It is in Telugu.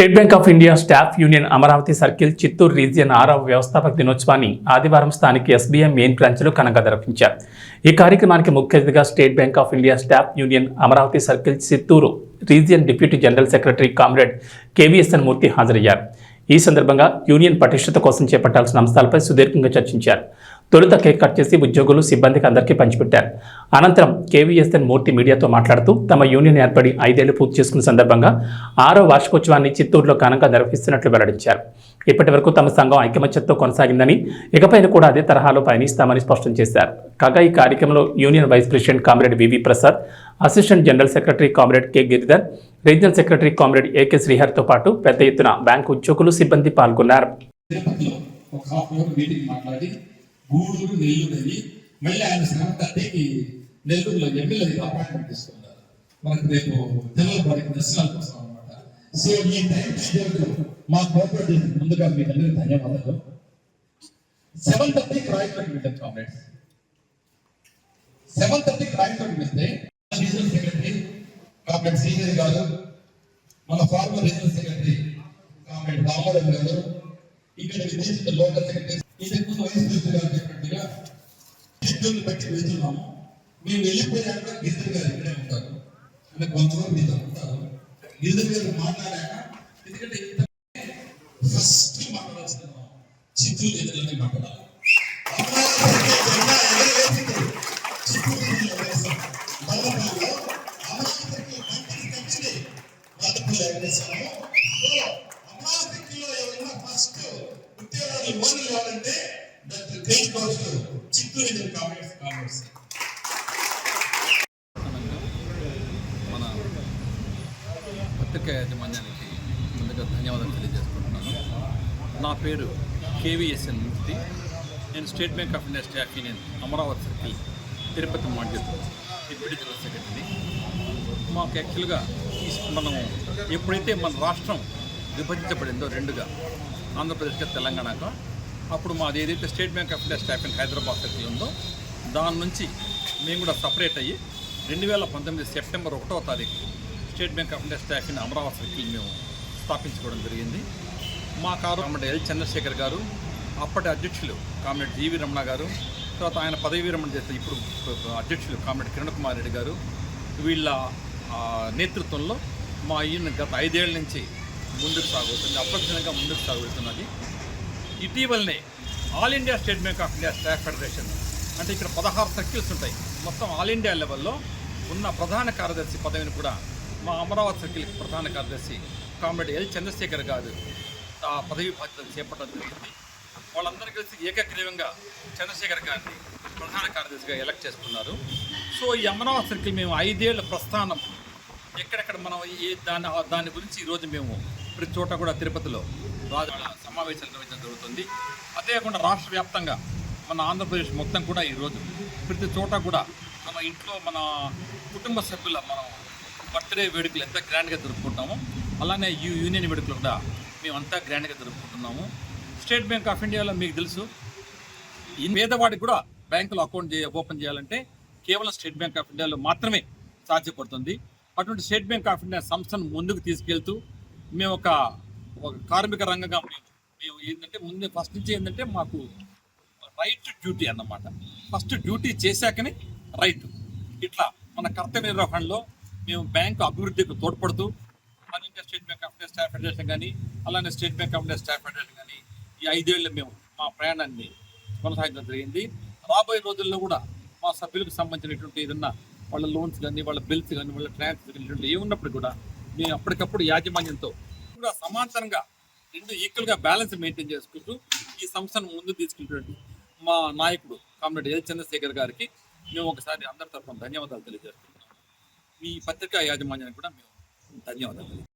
State Bank of India staff union Amaravati circle Chittoor region ఆరవ వ్యవస్థాపక దినోత్సవాన్ని ఆదివారం స్థానిక ఎస్బీఐ మెయిన్ బ్రాంచ్లో ఘనంగా జరిపించారు ఈ కార్యక్రమానికి ముఖ్య అతిథిగా State Bank of India staff union Amaravati circle Chittoor region deputy general secretary comrade KVSN Murthy హాజరయ్యారు. ఈ సందర్భంగా యూనియన్ పటిష్టత కోసం చేపట్టాల్సిన అంశాలపై సుదీర్ఘంగా చర్చించారు. తొలుత కేక్ కట్ చేసి ఉద్యోగులు సిబ్బందికి అందరికీ పంచిపెట్టారు. అనంతరం కేవీఎస్ఎన్ మూర్తి మీడియాతో మాట్లాడుతూ తమ యూనియన్ ఏర్పడి ఐదేళ్ళు పూర్తి చేసుకున్న సందర్భంగా ఆరో వార్షికోత్సవాన్ని చిత్తూరులో ఘనంగా నిర్వహిస్తున్నట్లు వెల్లడించారు. ఇప్పటి వరకు తమ సంఘం ఐకమత్యంతో కొనసాగిందని ఇకపైన కూడా అదే తరహాలో పయనిస్తామని స్పష్టం చేశారు. కాగా ఈ కార్యక్రమంలో union vice president comrade VV Prasad assistant general secretary comrade K Giridhar regional secretary comrade AK శ్రీహర్తో పాటు పెద్ద ఎత్తున బ్యాంకు ఉద్యోగులు సిబ్బంది పాల్గొన్నారు. గూడూరు నెల్లూరు అని మళ్ళీ ఆయన శ్రమ తట్టి నెల్లూరులో ఎమ్మెల్యే అపాయింట్మెంట్ తీసుకున్నారు. మనకు రేపు తెల్లవారికి దర్శనాల కోసం అనమాట సో ఈ టైం షెడ్యూల్ మా కోఆపరేట్ చేసిన ముందుగా మీకు అందరికీ ధన్యవాదాలు. సెవెన్ థర్టీకి రాయకూడదు మీటింగ్ కామ్రేడ్స్ సెవెన్ థర్టీకి రాయకూడదు వెళ్తే రీజనల్ సెక్రటరీ కామ్రేడ్ సీనియర్ గారు మన former regional secretary comrade Damodar గారు ఇక్కడ విదేశీ లోకల్ సెక్రటరీ షెడ్యూల్ బట్టి వెళ్తున్నాము మేము వెళ్ళిపోయాక గిరిధర్ గారు ఇక్కడే ఉంటారు. అంటే కొంతమంది మీతో ఉంటారు. గిరిధర్ గారు మాట్లాడాక ఎందుకంటే ఇంత ఫస్ట్ మాట్లాడాల్సిన చిత్తూరు ఎదురులోనే మాట్లాడాలి. డాక్టర్ చిత్తూరు మన పత్రికా యాజమాన్యానికి ముందుగా ధన్యవాదాలు తెలియజేసుకుంటున్నాను. నా పేరు కేవీఎస్ఎన్ మూర్తి. నేను State Bank of India staff union Amaravati circle Tirupati module deputy general secretary మాకు యాక్చువల్గా మనం ఎప్పుడైతే మన రాష్ట్రం విభజించబడిందో రెండుగా ఆంధ్రప్రదేశ్గా తెలంగాణగా అప్పుడు మాది ఏదైతే State Bank of India staff in Hyderabad circle ఉందో దాని నుంచి మేము కూడా సపరేట్ అయ్యి రెండు వేల పంతొమ్మిది సెప్టెంబర్ ఒకటో తారీఖు State Bank of India staff in Amaravati circle మేము స్థాపించుకోవడం జరిగింది. మా కారు కామ్రేడ్ ఎల్ చంద్రశేఖర్ గారు అప్పటి అధ్యక్షులు కామ్రేడ్ జీవి రమణ గారు తర్వాత ఆయన పదవి విరమణ చేస్తే ఇప్పుడు అధ్యక్షులు కామ్రేడ్ కిరణ్ కుమార్ రెడ్డి గారు వీళ్ళ నేతృత్వంలో మా ఈయన గత ఐదేళ్ళ నుంచి ముందుకు సాగుతుంది. అప్రదక్షిణంగా ముందుకు సాగుతున్నది ఇటీవలనే All India State Bank of India staff federation అంటే ఇక్కడ పదహారు సర్కిల్స్ ఉంటాయి. మొత్తం ఆల్ ఇండియా లెవెల్లో ఉన్న ప్రధాన కార్యదర్శి పదవిని కూడా మా అమరావతి సర్కిల్కి ప్రధాన కార్యదర్శి కామ్రేడ్ ఎల్ చంద్రశేఖర్ గారు ఆ పదవి బాధ్యతలు చేపట్టడం జరిగింది. వాళ్ళందరూ కలిసి ఏకగ్రీవంగా చంద్రశేఖర్ గారిని ప్రధాన కార్యదర్శిగా ఎలక్ట్ చేసుకున్నారు. సో ఈ అమరావతి సర్కిల్ మేము ఐదేళ్ళ ప్రస్థానం ఎక్కడెక్కడ మనం ఏ దాని దాని గురించి ఈరోజు మేము ప్రతి చోట కూడా తిరుపతిలో సమావేశాలు నిర్వహించడం జరుగుతుంది. అంతేకాకుండా రాష్ట్ర వ్యాప్తంగా మన ఆంధ్రప్రదేశ్ మొత్తం కూడా ఈరోజు ప్రతి చోట కూడా మన ఇంట్లో మన కుటుంబ సభ్యుల మనం బర్త్డే వేడుకలు ఎంత గ్రాండ్గా జరుపుకుంటామో అలానే యూ యూనియన్ వేడుకలు కూడా మేమంతా గ్రాండ్గా జరుపుకుంటున్నాము. స్టేట్ బ్యాంక్ ఆఫ్ ఇండియాలో మీకు తెలుసు ఈ పేదవాడికి కూడా బ్యాంకులో అకౌంట్ చేయ ఓపెన్ చేయాలంటే కేవలం స్టేట్ బ్యాంక్ ఆఫ్ ఇండియాలో మాత్రమే సాధ్యపడుతుంది. అటువంటి స్టేట్ బ్యాంక్ ఆఫ్ ఇండియా సంస్థను ముందుకు తీసుకెళ్తూ మేము ఒక ఒక కార్మిక రంగంగా మేము మేము ఏంటంటే ముందు ఫస్ట్ నుంచి ఏంటంటే మాకు రైట్ డ్యూటీ అన్నమాట. ఫస్ట్ డ్యూటీ చేశాకనే రైట్ ఇట్లా మన కర్తవ్య నిర్వహణలో మేము బ్యాంకు అభివృద్ధికి తోడ్పడుతూ మన India State Bank of India staff federation కానీ అలానే State Bank of India staff federation కానీ ఈ ఐదేళ్ళు మేము మా ప్రయాణాన్ని కొనసాగించడం జరిగింది. రాబోయే రోజుల్లో కూడా మా సభ్యులకు సంబంధించినటువంటి ఏదన్నా వాళ్ళ లోన్స్ కానీ వాళ్ళ బిల్స్ కానీ వాళ్ళ ట్రాన్స్ఫర్ కానీ ఏమున్నప్పుడు ఉన్నప్పుడు కూడా మేము అప్పటికప్పుడు యాజమాన్యంతో కూడా సమాంతరంగా రెండు ఈక్వల్గా బ్యాలెన్స్ మెయింటైన్ చేసుకుంటూ ఈ సంస్థను ముందు తీసుకెళ్ళినటువంటి మా నాయకుడు కామ్రేడ్ ఎల్ చంద్రశేఖర్ గారికి మేము ఒకసారి అందరి తరఫున ధన్యవాదాలు తెలియజేస్తున్నాం. మీ పత్రికా యాజమాన్యానికి కూడా మేము ధన్యవాదాలు